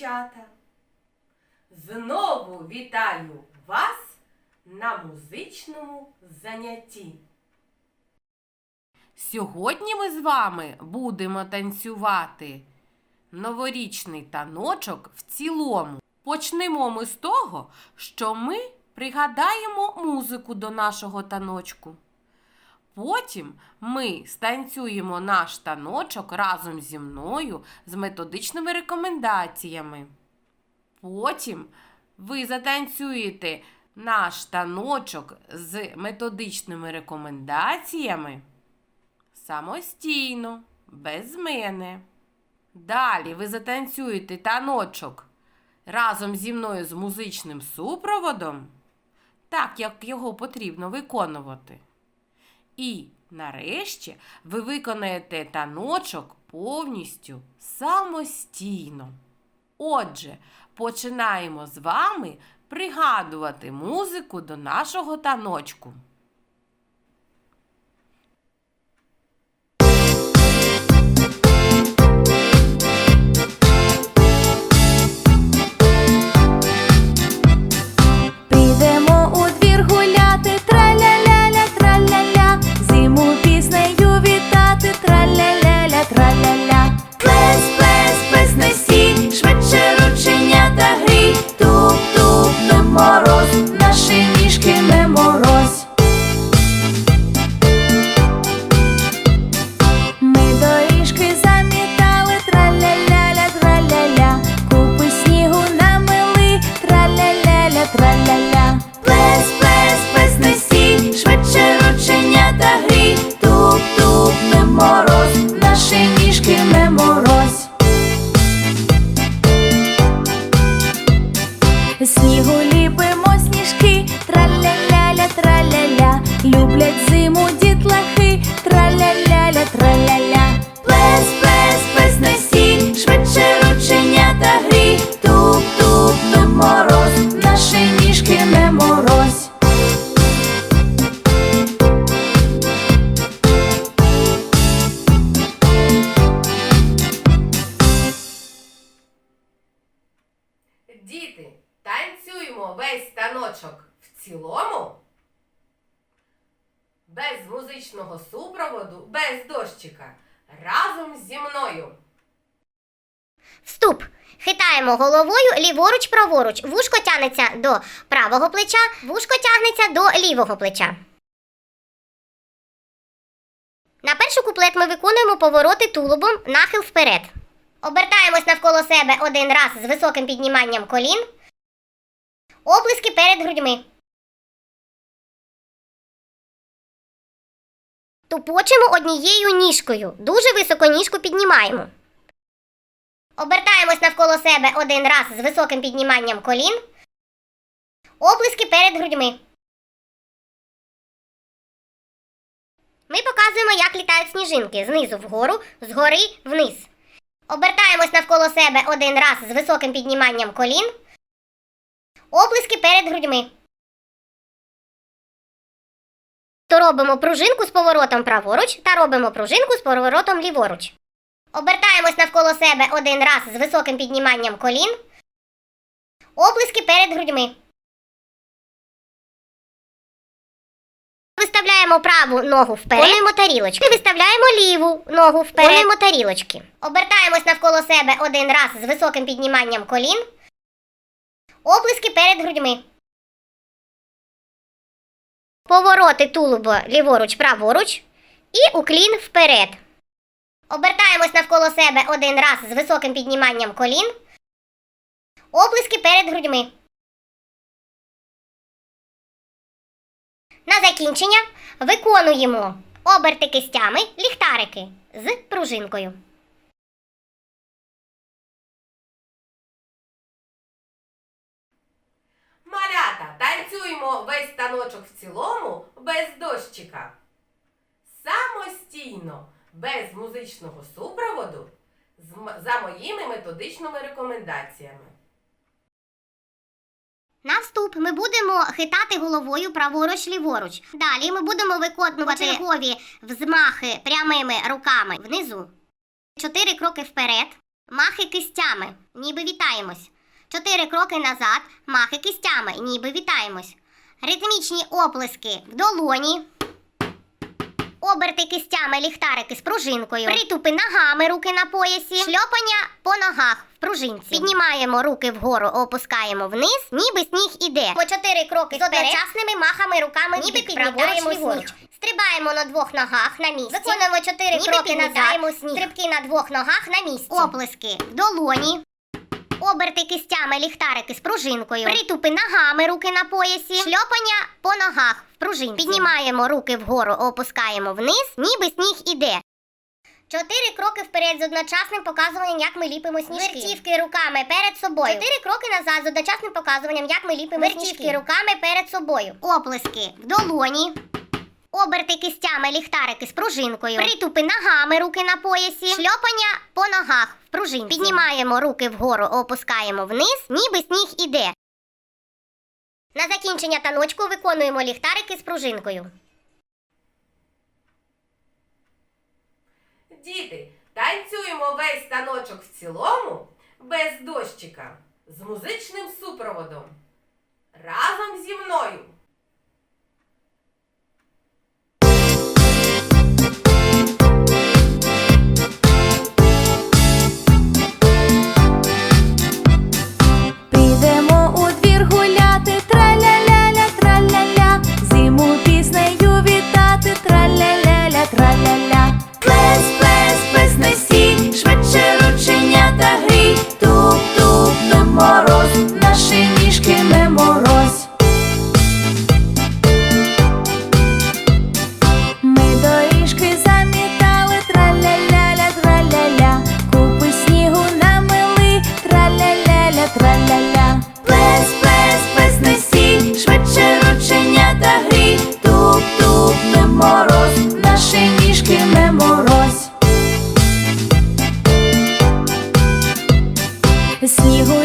дівчата! Знову вітаю вас на музичному занятті. Сьогодні ми з вами будемо танцювати новорічний таночок в цілому. Почнемо ми з того, що ми пригадаємо музику до нашого таночку. Потім ми станцюємо наш таночок разом зі мною з методичними рекомендаціями. Потім ви затанцюєте наш таночок з методичними рекомендаціями самостійно, без мене. Далі ви затанцюєте таночок разом зі мною з музичним супроводом, так як його потрібно виконувати. І нарешті ви виконаєте таночок повністю самостійно. Отже, починаємо з вами пригадувати музику до нашого таночку. Весь таночок в цілому. Без музичного супроводу, без дощика. Разом зі мною. Вступ. Хитаємо головою ліворуч праворуч. Вушко тягнеться до правого плеча, вушко тягнеться до лівого плеча. На перший куплет ми виконуємо повороти тулубом, нахил вперед. Обертаємось навколо себе один раз з високим підніманням колін. Оплески перед грудьми. Тупочемо однією ніжкою. Дуже високо ніжку піднімаємо. Обертаємось навколо себе один раз з високим підніманням колін. Оплески перед грудьми. Ми показуємо, як літають сніжинки знизу вгору, згори вниз. Обертаємось навколо себе один раз з високим підніманням колін. Оплески перед грудьми. То робимо пружинку з поворотом праворуч та робимо пружинку з поворотом ліворуч. Обертаємось навколо себе один раз з високим підніманням колін. Оплески перед грудьми. Виставляємо праву ногу вперед. Виконуємо тарілочки. Виставляємо ліву ногу вперед. Виконуємо тарілочки. Обертаємось навколо себе один раз з високим підніманням колін. Оплески перед грудьми. Повороти тулуба ліворуч, праворуч. І уклін вперед. Обертаємось навколо себе один раз з високим підніманням колін. Оплески перед грудьми. На закінчення виконуємо оберти кистями, ліхтарики з пружинкою. Малята, танцюємо весь таночок в цілому без дощика. Самостійно, без музичного супроводу, з за моїми методичними рекомендаціями. На вступ ми будемо хитати головою праворуч ліворуч. Далі ми будемо виконувати чергові взмахи прямими руками внизу. Чотири кроки вперед. Махи кистями, ніби вітаємось. Чотири кроки назад, махи кистями, ніби вітаємось. Ритмічні оплески в долоні. Оберти кистями ліхтарики з пружинкою. Притупи ногами руки на поясі. Шльопання по ногах в пружинці. Піднімаємо руки вгору, опускаємо вниз, ніби сніг іде. По чотири кроки з одночасними махами руками, ніби піднімаємо сніг. Стрибаємо на двох ногах на місці. Виконуємо чотири кроки назад. Стрибки на двох ногах на місці. Оплески в долоні. Оберти кистями ліхтарики з пружинкою. Притупи ногами руки на поясі. Шльопання по ногах в пружинці. Піднімаємо руки вгору, опускаємо вниз, ніби сніг іде. Чотири кроки вперед з одночасним показуванням, як ми ліпимо сніжки. Вертівки руками перед собою. Чотири кроки назад з одночасним показуванням, як ми ліпимо Вертівки сніжки. руками перед собою. Оплески в долоні. Оберти кистями ліхтарики з пружинкою. Притупи ногами руки на поясі. Шльопання по ногах в пружинці. Піднімаємо руки вгору, опускаємо вниз, ніби сніг іде. На закінчення таночку виконуємо ліхтарики з пружинкою. Діти, танцюємо весь станочок в цілому без дощика з музичним супроводом. Разом зі мною. Снігу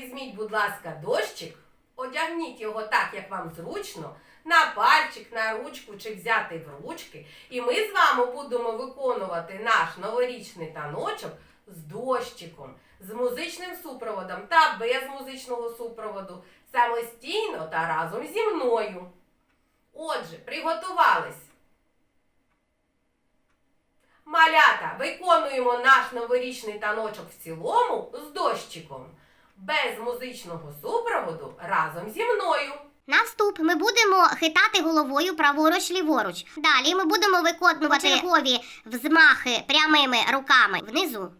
візьміть, будь ласка, дощик, одягніть його так, як вам зручно, на пальчик, на ручку чи взяти в ручки. І ми з вами будемо виконувати наш новорічний таночок з дощиком, з музичним супроводом та без музичного супроводу, самостійно та разом зі мною. Отже, приготувались. Малята, виконуємо наш новорічний таночок в цілому з дощиком, без музичного супроводу разом зі мною. На вступ ми будемо хитати головою праворуч ліворуч. Далі ми будемо виконувати чергові взмахи прямими руками внизу.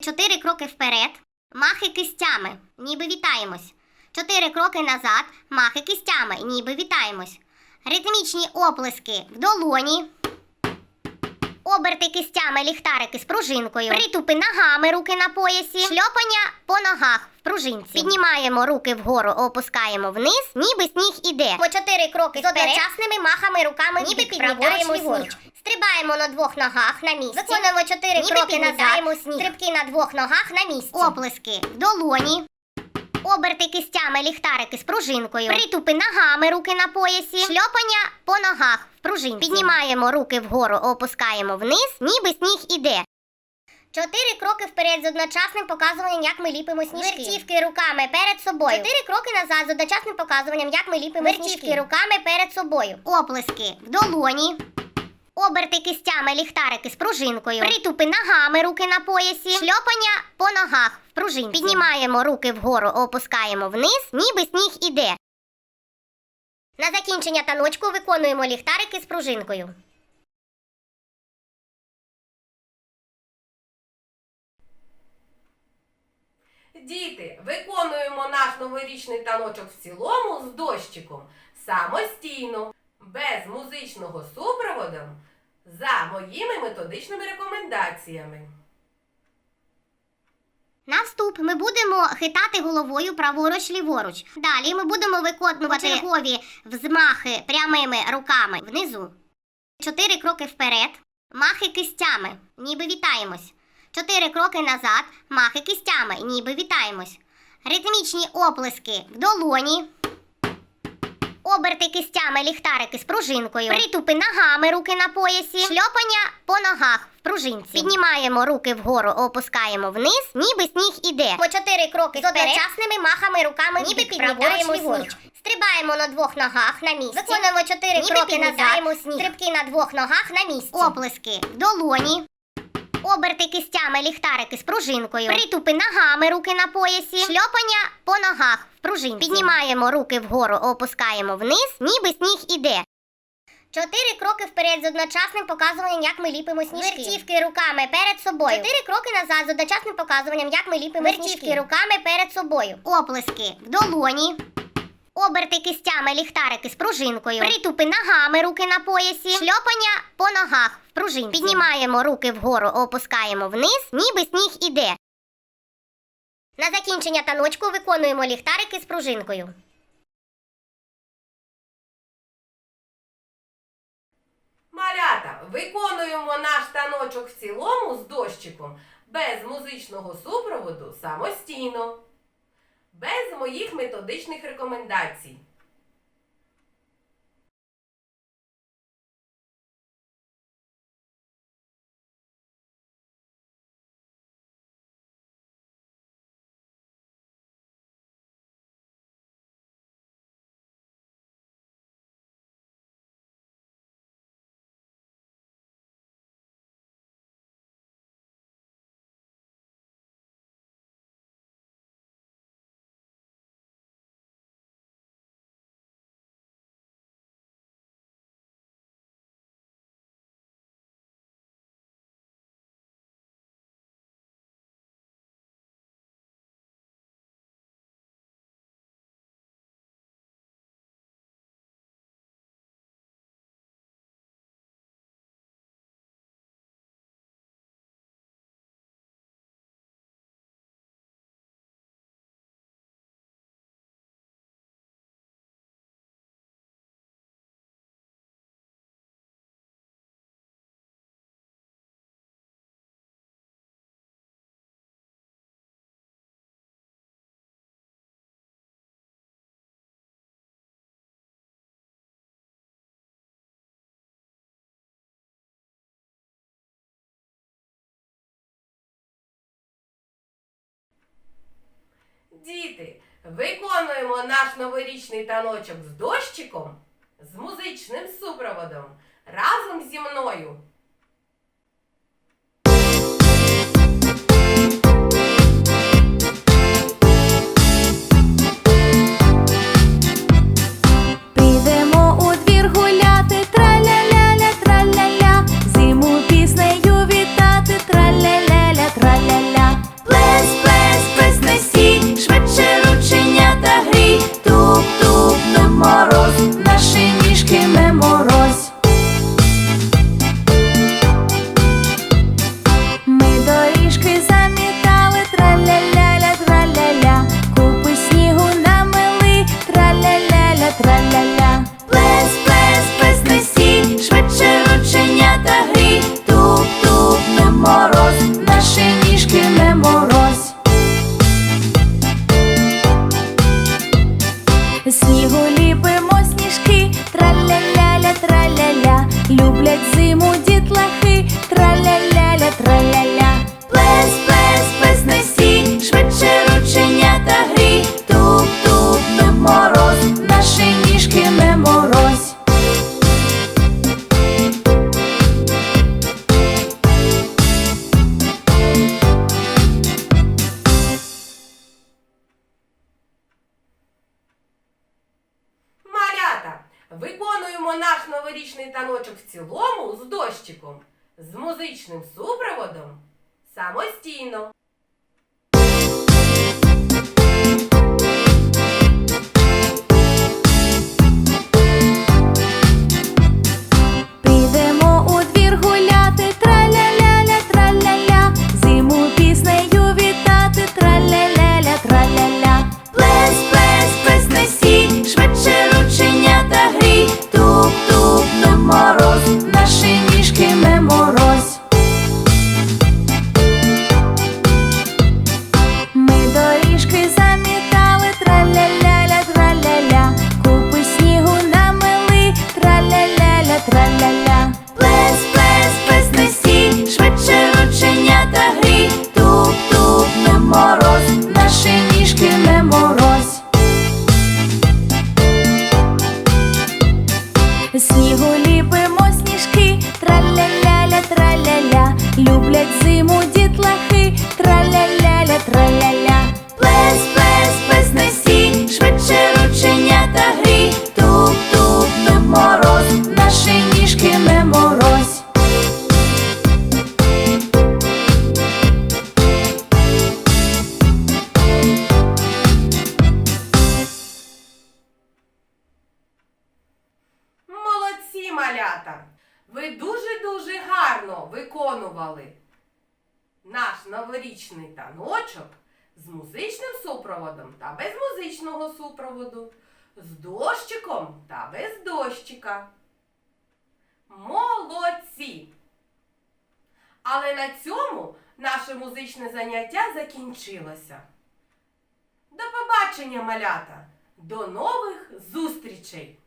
Чотири кроки вперед, махи кистями, ніби вітаємось. Чотири кроки назад, махи кистями, ніби вітаємось. Ритмічні оплески в долоні. Оберти кистями ліхтарики з пружинкою. Притупи ногами руки на поясі. Шльопання по ногах в пружинці. Піднімаємо руки вгору, опускаємо вниз, ніби сніг іде. По чотири кроки з одночасними махами руками, ніби піднімаємо сніг. Стрибаємо на двох ногах на місці. Виконуємо чотири кроки назад. Стрибки на двох ногах на місці. Оплески в долоні. Оберти кистями ліхтарики з пружинкою. Притупи ногами руки на поясі. Шльопання по ногах в пружинці. Піднімаємо руки вгору, опускаємо вниз, ніби сніг іде. Чотири кроки вперед з одночасним показуванням, як ми ліпимо сніжки. Вертівки руками перед собою. Чотири кроки назад з одночасним показуванням, як ми ліпимо Вертівки сніжки руками перед собою. Оплески в долоні. Оберти кистями ліхтарики з пружинкою. Притупи ногами руки на поясі. Шльопання по ногах в пружинці. Піднімаємо руки вгору, опускаємо вниз, ніби сніг іде. На закінчення таночку виконуємо ліхтарики з пружинкою. Діти, виконуємо наш новорічний таночок в цілому з дощиком самостійно, без музичного супроводу, за моїми методичними рекомендаціями. На вступ ми будемо хитати головою праворуч ліворуч. Далі ми будемо виконувати чергові взмахи прямими руками внизу. Чотири кроки вперед, махи кистями, ніби вітаємось. Чотири кроки назад, махи кистями, ніби вітаємось. Ритмічні оплески в долоні. Оберти кистями ліхтарики з пружинкою. Притупи ногами руки на поясі. Шльопання по ногах в пружинці. Піднімаємо руки вгору, опускаємо вниз, ніби сніг іде. По чотири кроки з одночасними махами руками, ніби піднімаємо сніг. Стрибаємо на двох ногах на місці. Виконуємо чотири кроки назад. Сніг. Стрибки на двох ногах на місці. Оплески в долоні. Оберти кистями ліхтарики з пружинкою. Притупи ногами руки на поясі. Шльопання по ногах в пружинці. Піднімаємо руки вгору, опускаємо вниз, ніби сніг іде. Чотири кроки вперед з одночасним показуванням, як ми ліпимо сніжки. Вертівки руками перед собою. Чотири кроки назад з одночасним показуванням, як ми ліпимо Вертівки сніжки. руками перед собою. Оплески в долоні. Оберти кистями ліхтарики з пружинкою. Притупи ногами руки на поясі. Шльопання по ногах в пружинці. Піднімаємо руки вгору, опускаємо вниз, ніби сніг іде. На закінчення таночку виконуємо ліхтарики з пружинкою. Малята, виконуємо наш таночок в цілому з дощиком без музичного супроводу самостійно, без моїх методичних рекомендацій. Діти, виконуємо наш новорічний таночок з дощиком, з музичним супроводом разом зі мною. Виконуємо наш новорічний таночок в цілому з дощиком, з музичним супроводом самостійно. Снігу ліпимо сніжки, траля-ля-ля, траля-ля, люблять зиму дітлахи, траля-ля-ля, траля-ля. Малята! Ви дуже-дуже гарно виконували наш новорічний таночок з музичним супроводом та без музичного супроводу, з дощиком та без дощика. Молодці! Але на цьому наше музичне заняття закінчилося. До побачення, малята! До нових зустрічей!